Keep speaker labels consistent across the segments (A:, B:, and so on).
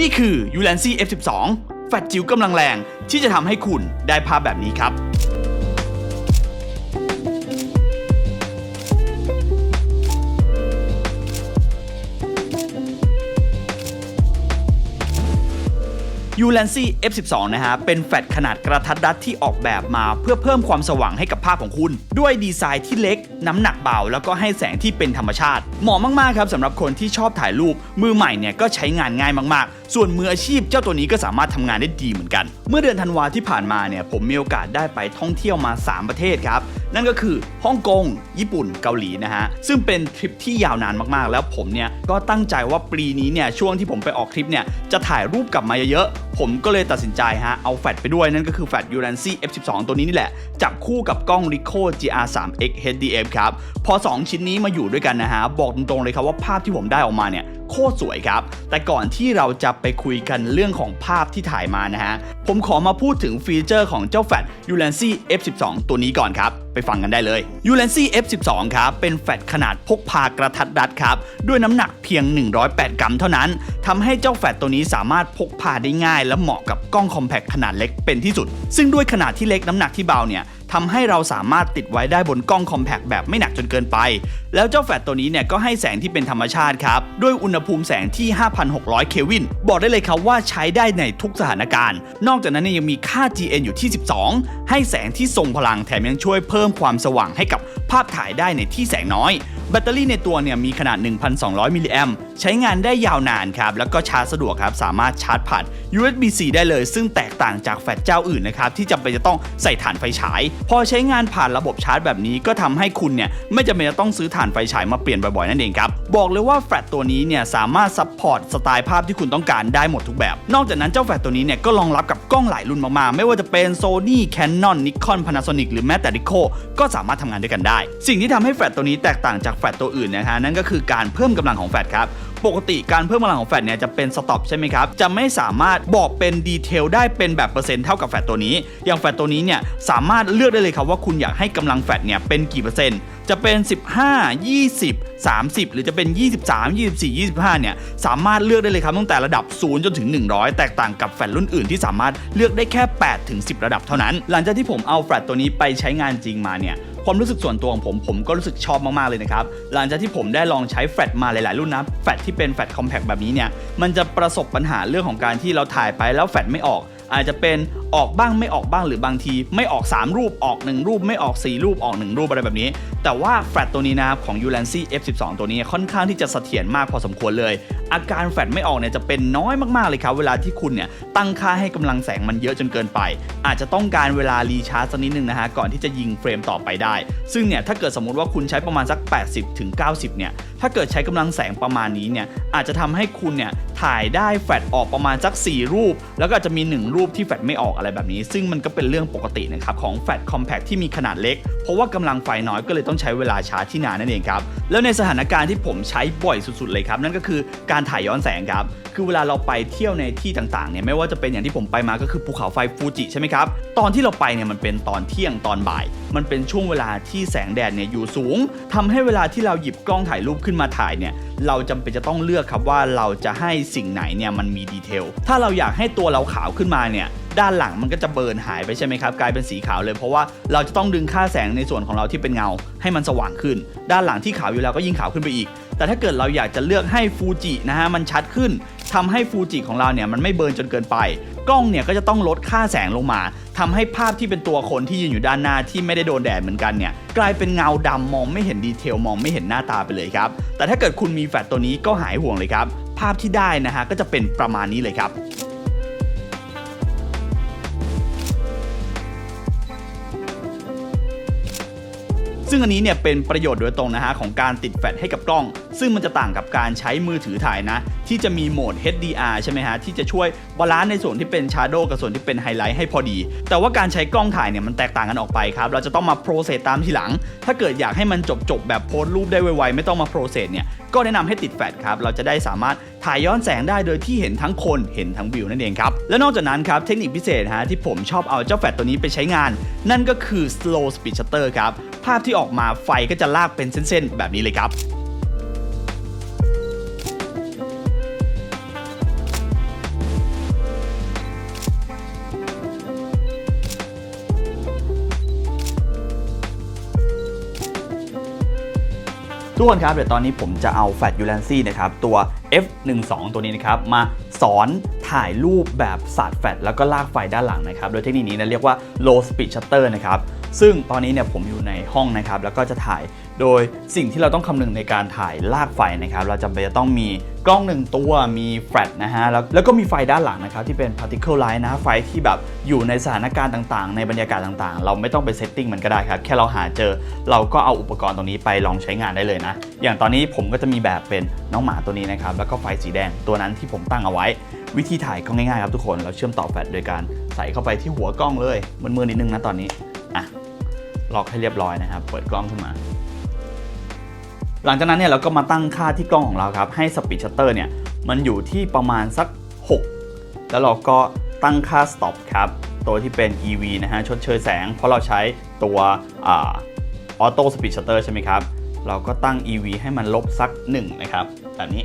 A: นี่คือ u l a n c y F12 แฟลชจิ๋วกำลังแรงที่จะทำให้คุณได้ภาพแบบนี้ครับ u l a n c y F12 นะฮะ เป็นแฟลชขนาดกระทัดรัดที่ออกแบบมาเพื่อเพิ่มความสว่างให้กับภาพของคุณ ด้วยดีไซน์ที่เล็ก น้ำหนักเบา แล้วก็ให้แสงที่เป็นธรรมชาติ เหมาะมากๆครับสำหรับคนที่ชอบถ่ายรูป มือใหม่เนี่ยก็ใช้งานง่ายมากๆ ส่วนมืออาชีพเจ้าตัวนี้ก็สามารถทำงานได้ดีเหมือนกัน เมื่อเดือนธันวาที่ผ่านมาเนี่ยผมมีโอกาสได้ไปท่องเที่ยวมา 3 ประเทศครับนั่นก็คือฮ่องกง ญี่ปุ่น เกาหลีนะฮะ ซึ่งเป็นทริปที่ยาวนานมากๆ แล้วผมเนี่ยก็ตั้งใจว่าปีนี้เนี่ยช่วงที่ผมไปออกทริปเนี่ยจะถ่ายรูปกลับมาเยอะๆ ผมก็เลยตัดสินใจฮะเอาแฟลชไปด้วยนั่นก็คือแฟลช u r a n c y F12 ตัวนี้นี่แหละ จับคู่กับกล้อง Ricoh GR3X HDF ครับ พอ 2 ชิ้นนี้มาอยู่ด้วยกันนะฮะ บอกตรงๆเลยครับว่าภาพที่ผมได้ออกมาเนี่ยโคตรสวยครับ แต่ก่อนที่เราจะไปคุยกันเรื่องของภาพที่ถ่ายมานะฮะ ผมขอมาพูดถึงฟีเจอร์ของเจ้าแฟลช u l a n c y F12 ตัวนี้ก่อนครับ ไปฟังกันได้เลย u l a n c y F12 ครับ เป็นแฟลชขนาดพกพากระทัดรัดครับ ด้วยน้ำหนักเพียง 108 กรัมเท่านั้นทำให้เจ้าแฟลชตัวนี้สามารถพกพาได้ง่ายและเหมาะกับกล้องคอมแพคขนาดเล็กเป็นที่สุด ซึ่งด้วยขนาดที่เล็กน้ำหนักที่เบาเนี่ยทำให้เราสามารถติดไว้ได้บนกล้องคอมแพคแบบไม่หนักจนเกินไป แล้วเจ้าแฟลชตัวนี้เนี่ยก็ให้แสงที่เป็นธรรมชาติครับ ด้วยอุณหภูมิแสงที่ 5,600 เคลวิน บอกได้เลยครับว่าใช้ได้ในทุกสถานการณ์ นอกจากนั้นเนี่ยยังมีค่า GN อยู่ที่ 12 ให้แสงที่ทรงพลังแถมยังช่วยเพิ่มความสว่างให้กับภาพถ่ายได้ในที่แสงน้อย แบตเตอรี่ในตัวเนี่ยมีขนาด 1,200 มิลลิแอมใช้งานได้ยาวนานครับ แล้วก็ชาร์จสะดวกครับ สามารถชาร์จผ่าน USB-C ได้เลย ซึ่งแตกต่างจากแฟลชเจ้าอื่นนะครับ ที่จำเป็นจะต้องใส่ถ่านไฟฉาย พอใช้งานผ่านระบบชาร์จแบบนี้ก็ทำให้คุณเนี่ยไม่จำเป็นจะต้องซื้อถ่านไฟฉายมาเปลี่ยนบ่อยๆนั่นเองครับ บอกเลยว่าแฟลชตัวนี้เนี่ยสามารถซัพพอร์ตสไตล์ภาพที่คุณต้องการได้หมดทุกแบบ นอกจากนั้นเจ้าแฟลชตัวนี้เนี่ยก็รองรับกับกล้องหลายรุ่นมากๆ ไม่ว่าจะเป็น Sony Canon Nikon Panasonic หรือแม้แต่ Ricoh ก็สามารถทำงานด้วยกันได้ สิ่งที่ทำให้แฟลชตัวนี้แตกต่างจากแฟลชตัวอื่นนะฮะนั่นก็คือการเพิ่มกำลังของแฟลชครับปกติการเพิ่มกำลังของแฟลชเนี่ยจะเป็นสต็อปใช่ไหมครับ จะไม่สามารถบอกเป็นดีเทลได้เป็นแบบเปอร์เซ็นต์เท่ากับแฟลชตัวนี้ อย่างแฟลชตัวนี้เนี่ยสามารถเลือกได้เลยครับว่าคุณอยากให้กำลังแฟลชเนี่ยเป็นกี่เปอร์เซ็นต์จะเป็น 15 20 30 หรือจะเป็น 23 24 25 เนี่ย สามารถเลือกได้เลยครับตั้งแต่ระดับ 0 จนถึง 100 แตกต่างกับแฟลชรุ่นอื่นที่สามารถเลือกได้แค่ 8 ถึง 10 ระดับเท่านั้น หลังจากที่ผมเอาแฟลชตัวนี้ไปใช้งานจริงมาเนี่ย ความรู้สึกส่วนตัวของผมผมก็รู้สึกชอบมากๆเลยนะครับ หลังจากที่ผมได้ลองใช้แฟลชมาหลายๆ รุ่นนะแฟลชที่เป็นแฟลชคอมแพคแบบนี้เนี่ยมันจะประสบปัญหาเรื่องของการที่เราถ่ายไปแล้วแฟลชไม่ออก อาจจะเป็นออกบ้างไม่ออกบ้างหรือบางที ไม่ออก 3 รูปออก 1 รูปไม่ออก 4 รูปออก 1 รูปอะไรแบบนี้ แต่ว่าแฟลชตัวนี้นะครับของ u l a n c y F12 ตัวนี้ค่อนข้างที่จะเสถียรมากพอสมควรเลย อาการแฟลชไม่ออกเนี่ยจะเป็นน้อยมากๆเลยครับ เวลาที่คุณเนี่ยตั้งค่าให้กำลังแสงมันเยอะจนเกินไป อาจจะต้องการเวลารีชาร์จสักนิดนึงนะฮะก่อนที่จะยิงเฟรมต่อไปได้ ซึ่งเนี่ยถ้าเกิดสมมติว่าคุณใช้ประมาณสัก 80ถึง90เนี่ยถ้าเกิดใช้กำลังแสงประมาณนี้เนี่ยอาจจะทำให้คุณเนี่ยถ่ายได้แฟลชออกประมาณสัก 4 รูป แล้วก็จะมี 1 รูปที่แฟลชไม่ออกอะไรแบบนี้ ซึ่งมันก็เป็นเรื่องปกตินะครับของแฟลชคอมแพคที่มีขนาดเล็ก เพราะว่ากำลังไฟน้อยก็เลยต้องใช้เวลาชาร์จที่นานนั่นเองครับ แล้วในสถานการณ์ที่ผมใช้บ่อยสุดๆเลยครับ นั่นก็คือการถ่ายย้อนแสงครับ คือเวลาเราไปเที่ยวในที่ต่างๆเนี่ยไม่ว่าจะเป็นอย่างที่ผมไปมาก็คือภูเขาไฟฟูจิใช่ไหมครับตอนที่เราไปเนี่ยมันเป็นตอนเที่ยงตอนบ่าย มันเป็นช่วงเวลาที่แสงแดดเนี่ยอยู่สูงทำให้เวลาที่เราหยิบกล้องถ่ายรูปขึ้นมาถ่ายเนี่ยเราจำเป็นจะต้องเลือกครับว่าเราจะให้สิ่งไหนเนี่ยมันมีดีเทล ถ้าเราอยากให้ตัวเราขาวขึ้นมาเนี่ย ด้านหลังมันก็จะเบิร์นหายไปใช่ไหมครับกลายเป็นสีขาวเลยเพราะว่าเราจะต้องดึงค่าแสงในส่วนของเราที่เป็นเงา ให้มันสว่างขึ้น ด้านหลังที่ขาวอยู่แล้วก็ยิ่งขาวขึ้นไปอีก แต่ถ้าเกิดเราอยากจะเลือกให้ฟูจินะฮะมันชัดขึ้นทำให้ฟูจิของเราเนี่ยมันไม่เบิร์นจนเกินไป กล้องเนี่ยก็จะต้องลดค่าแสงลงมาทำให้ภาพที่เป็นตัวคนที่ยืนอยู่ด้านหน้าที่ไม่ได้โดนแดดเหมือนกันเนี่ยกลายเป็นเงาดำมองไม่เห็นดีเทลมองไม่เห็นหน้าตาไปเลยครับแต่ถ้าเกิดคุณมีแฟลชตัวนี้ก็หายห่วงเลยครับภาพที่ได้นะฮะก็จะเป็นประมาณนี้เลยครับ ซึ่งอันนี้เนี่ยเป็นประโยชน์โดยตรงนะฮะของการติดแฟลชให้กับกล้อง ซึ่งมันจะต่างกับการใช้มือถือถ่ายนะ ที่จะมีโหมด HDR ใช่ไหมฮะที่จะช่วยบาลานซ์ในส่วนที่เป็น Shadow กับส่วนที่เป็นไฮไลท์ให้พอดี แต่ว่าการใช้กล้องถ่ายเนี่ยมันแตกต่างกันออกไปครับเราจะต้องมาโปรเซสตามทีหลัง ถ้าเกิดอยากให้มันจบๆแบบโพสต์รูปได้ไวๆไม่ต้องมาโปรเซสเนี่ยก็แนะนำให้ติดแฟลชครับเราจะได้สามารถถ่ายย้อนแสงได้โดยที่เห็นทั้งคนเห็นทั้งวิวนั่นเองครับและนอกจากนั้นครับเทคนิคพิเศษฮะที่ผมชอบเอาเจ้าแฟลชตัวนี้ไปใช้งาน นั่นก็คือ slow speed shutter ครับ ภาพที่ออกมาไฟก็จะลากเป็นเส้นๆ แบบนี้เลยครับทุกคนครับเดี๋ยวตอนนี้ผมจะเอาแฟลตยู u ลนซี่นะครับตัว F12 ตัวนี้นะครับมาสอน ถ่ายรูปแบบสาดแฟลชแล้วก็ลากไฟด้านหลังนะครับ โดยเทคนิคนี้นะเรียกว่า low speed shutter นะครับ ซึ่งตอนนี้เนี่ยผมอยู่ในห้องนะครับ แล้วก็จะถ่าย โดยสิ่งที่เราต้องคำนึงในการถ่ายลากไฟนะครับ เราจำเป็นจะต้องมีกล้องหนึ่งตัวมีแฟลชนะฮะแล้วแล้วก็มีไฟด้านหลังนะครับ ที่เป็น particle light นะไฟที่แบบอยู่ในสถานการณ์ต่างๆ ในบรรยากาศต่างๆ เราไม่ต้องไปเซตติ้งมันก็ได้ครับ แค่เราหาเจอเราก็เอาอุปกรณ์ตรงนี้ไปลองใช้งานได้เลยนะ อย่างตอนนี้ผมก็จะมีแบบเป็นน้องหมาตัวนี้นะครับ แล้วก็ไฟสีแดงตัวนั้นที่ผมตั้งเอาไว้ วิธีถ่ายก็ง่ายๆครับทุกคนเราเชื่อมต่อแฟลชโดยการใส่เข้าไปที่หัวกล้องเลยมือๆนิดนึงนะตอนนี้อะล็อกให้เรียบร้อยนะครับเปิดกล้องขึ้นมา หลังจากนั้นเนี่ยเราก็มาตั้งค่าที่กล้องของเราครับ ให้สปีดชัตเตอร์เนี่ยมันอยู่ที่ประมาณสัก 6 แล้วเราก็ตั้งค่า stop ครับ ตัวที่เป็น EV นะฮะชดเชยแสง เพราะเราใช้ตัวออโต้สปีดชัตเตอร์ใช่ไหมครับ เราก็ตั้ง EV ให้มันลบสัก 1 นะครับแบบนี้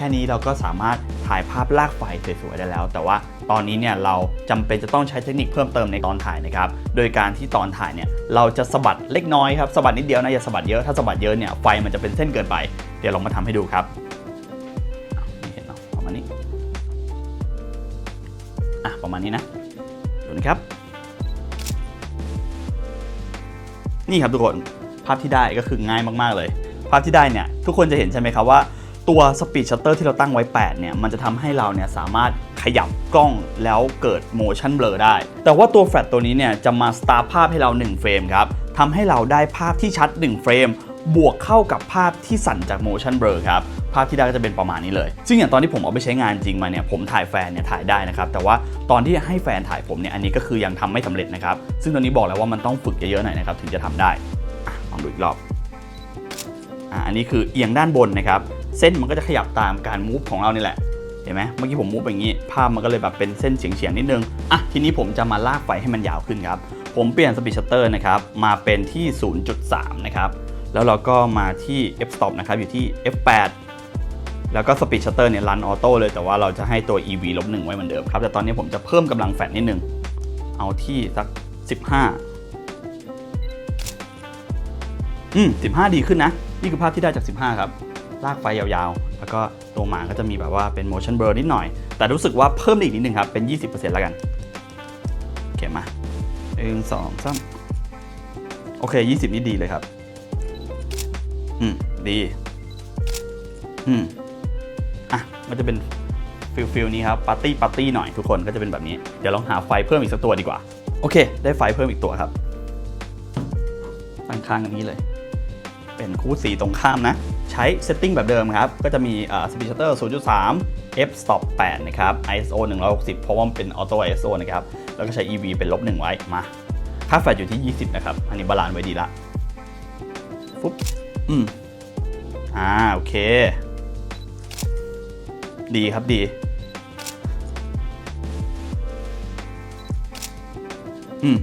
A: ค่นี้เราก็สามารถถ่ายภาพลากไฟสวยๆได้แล้ว แต่ว่าตอนนี้เนี่ยเราจำเป็นจะต้องใช้เทคนิคเพิ่มเติมในตอนถ่ายนะครับ โดยการที่ตอนถ่ายเนี่ยเราจะสะบัดเล็กน้อยครับสะบัดนิดเดียวนะอย่าสะบัดเยอะถ้าสะบัดเยอะเนี่ยไฟมันจะเป็นเส้นเกินไป เดี๋ยวลองมาทำให้ดูครับไม่เห็นเนาะประมาณนี้อะประมาณนี้นะดูนะครับ นี่ครับทุกคนภาพที่ได้ก็คือง่ายมากๆเลย ภาพที่ได้เนี่ยทุกคนจะเห็นใช่ไหมครับว่า ตัวสปีดชัตเตอร์ที่เราตั้งไว้ 8 เนี่ย มันจะทำให้เราเนี่ยสามารถขยับกล้องแล้วเกิด motion blur ได้ แต่ว่าตัวแฟลชตัวนี้เนี่ยจะมาสตาร์ภาพให้เรา 1 เฟรมครับทำให้เราได้ภาพที่ชัด 1 เฟรม บวกเข้ากับภาพที่สั่นจาก motion blur ครับภาพที่ได้ก็จะเป็นประมาณนี้เลย ซึ่งอย่างตอนที่ผมเอาไปใช้งานจริงมาเนี่ย ผมถ่ายแฟนเนี่ยถ่ายได้นะครับ แต่ว่าตอนที่ให้แฟนถ่ายผมเนี่ย อันนี้ก็คือยังทำไม่สำเร็จนะครับ ซึ่งตอนนี้บอกแล้วว่ามันต้องฝึกเยอะๆหน่อยนะครับ ถึงจะทำได้ลองดูอีกรอบอะอันนี้คือเอียงด้านบนนะครับ เส้นมันก็จะขยับตามการมูฟของเรานี่แหละเห็นไหมเมื่อกี้ผมมูฟอย่างนี้ ภาพมันก็เลยแบบเป็นเส้นเฉียงๆนิดนึงอะทีนี้ผมจะมาลากไฟให้มันยาวขึ้นครับ ผมเปลี่ยนสปีดชัตเตอร์นะครับมาเป็นที่ 0.3 นะครับแล้วเราก็มาที่ f stop นะครับอยู่ที่ f8 แล้วก็สปีดชัตเตอร์เนี่ยรันออโต้เลยแต่ว่าเราจะให้ตัว ev ลบหนึ่งไว้เหมือนเดิมครับ แต่ตอนนี้ผมจะเพิ่มกำลังแฟลนิดนึง เอาที่สัก 15 อืม 15 ดีขึ้นนะ นี่คือภาพที่ได้จาก 15 ครับ ลากไฟยาวๆ แล้วก็ตัวหมาก็จะมีแบบว่าเป็น motion blur นิดหน่อย แต่รู้สึกว่าเพิ่มอีกนิดนึงครับ เป็น 20%แล้วกันโอเคมาหนึ่งสองสามโอเค 20 นี่ดีเลยครับ อืม ดี อืม อะ มันจะเป็นฟิลฟิลนี้ครับ ปาร์ตี้ปาร์ตี้หน่อยทุกคนก็จะเป็นแบบนี้ เดี๋ยวลองหาไฟเพิ่มอีกสักตัวดีกว่า โอเค ได้ไฟเพิ่มอีกตัวครับตั้งข้างอย่างนี้เลย เป็นคู่สีตรงข้ามนะ ใช้เซตติ้งแบบเดิมครับ ก็จะมีสปีชัตเตอร์0.3 f stop 8 นะครับ ISO 160 เพราะว่ามันเป็นออโต้ ISO นะครับ แล้วก็ใช้ EV เป็นลบ 1 ไว้ มา ค่าแฟลชอยู่ที่ 20 นะครับ อันนี้บาลานซ์ไว้ดีละฟุ๊บอืมอ่า โอเค ดีครับดี อืม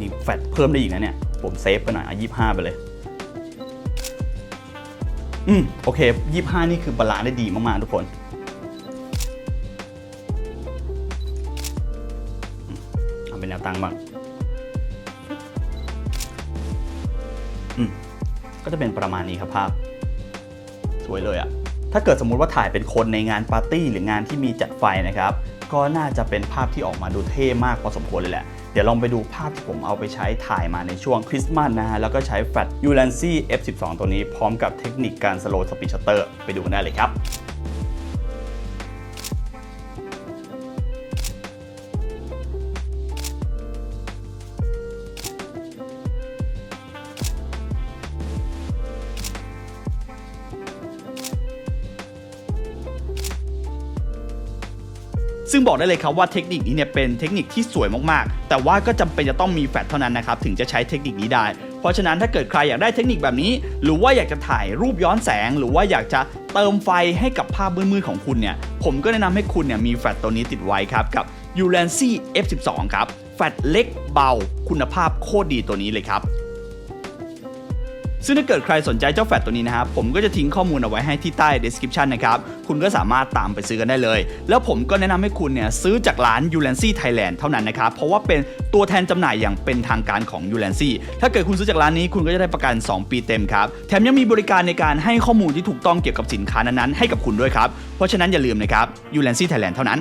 A: นี่แฟลชเพิ่มได้อีกนะเนี่ย ผมเซฟไปหน่อยอะยี่ห้าไปเลย อืมโอเคยี่ห้านี่คือบาลานซ์ได้ดีมาก ๆ ทุกคน เอาเป็นแนวตั้งบ้างอืมก็จะเป็นประมาณนี้ครับภาพ สวยเลยอะถ้าเกิดสมมุติว่าถ่ายเป็นคนในงานปาร์ตี้หรืองานที่มีจัดไฟนะครับ ก็น่าจะเป็นภาพที่ออกมาดูเท่มากพอสมควรเลยแหละ เดี๋ยวลองไปดูภาพที่ผมเอาไปใช้ถ่ายมาในช่วงคริสต์มาสนะฮะ แล้วก็ใช้แฟลช u l a n c y F12 ตัวนี้พร้อมกับเทคนิคการสโลว์สปิชเตอร์ไปดูกันได้เลยครับ ซึ่งบอกได้เลยครับว่าเทคนิคนี้เนี่ยเป็นเทคนิคที่สวยมากๆ แต่ว่าก็จำเป็นจะต้องมีแฟลชเท่านั้นนะครับถึงจะใช้เทคนิคนี้ได้ เพราะฉะนั้นถ้าเกิดใครอยากได้เทคนิคแบบนี้ หรือว่าอยากจะถ่ายรูปย้อนแสง หรือว่าอยากจะเติมไฟให้กับภาพมืดๆของคุณเนี่ยผมก็แนะนำให้คุณเนี่ยมีแฟลชตัวนี้ติดไว้ครับกับ u l a n c y F12 ครับแฟลชเล็กเบา คุณภาพโคตรดีตัวนี้เลยครับ ซึ่งถ้าเกิดใครสนใจเจ้าแฟลตตัวนี้นะครับ ผมก็จะทิ้งข้อมูลเอาไว้ให้ที่ใต้ description นะครับ คุณก็สามารถตามไปซื้อกันได้เลย แล้วผมก็แนะนำให้คุณเนี่ยซื้อจากร้าน u l a n c y Thailand เท่านั้นนะครับ เพราะว่าเป็นตัวแทนจำหน่ายอย่างเป็นทางการของ u l a n c y ถ้าเกิดคุณซื้อจากร้านนี้คุณก็จะได้ประกัน 2 ปีเต็มครับ แถมยังมีบริการในการให้ข้อมูลที่ถูกต้องเกี่ยวกับสินค้านั้นๆให้กับคุณด้วยครับ เพราะฉะนั้นอย่าลืมนะครับ u l a n c y Thailand เท่านั้น